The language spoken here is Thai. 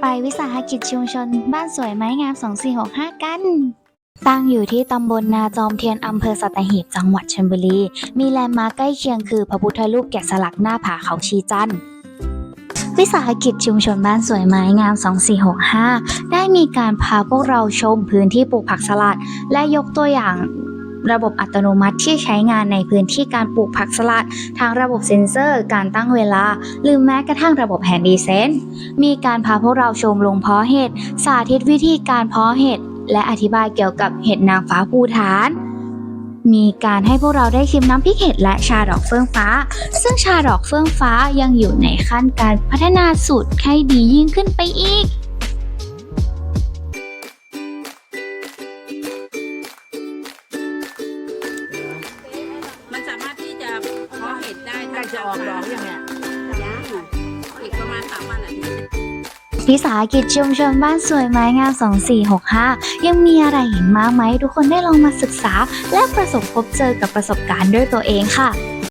ไปวิสาหกิจชุมชน บ้านสวยไม้งาม 2465 กัน ตั้งอยู่ที่ตำบลนาจอมเทียนอำเภอสัตหีบจังหวัดชลบุรี มีแลนด์มาร์คใกล้เคียงคือพระพุทธรูปแกะสลักหน้าผาเขาชีจันทร์วิสาหกิจชุมชนบ้านสวยไม้งาม 2465 ได้มีการพาพวกเราชมพื้นที่ปลูกผักสลัด และยกตัวอย่าง ระบบอัตโนมัติที่ใช้งานในพื้นที่การปลูกผักสลัด ทางระบบเซ็นเซอร์ การตั้งเวลา หรือแม้กระทั่งระบบแฮนดีเซนมีการพาพวกเราชมลงเพาะเห็ด สาธิตวิธีการเพาะเห็ด และอธิบายเกี่ยวกับเห็ดนางฟ้าภูฐานมีการให้พวกเราได้ชิมน้ำพริกเห็ดและชาดอกเฟื่องฟ้า ซึ่งชาดอกเฟื่องฟ้ายังอยู่ในขั้นการพัฒนาสูตรให้ดียิ่งขึ้นไปอีก ล้จะออกดอกยังเนี่ยยังอีกประมาณสามวันอาทิตย์วิสาหกิจชุมชนบ้านสวยไม้งาม 2465 ยังมีอะไรเห็นมากไหม ทุกคนได้ลองมาศึกษา และประสบพบเจอกับประสบการณ์ด้วยตัวเองค่ะ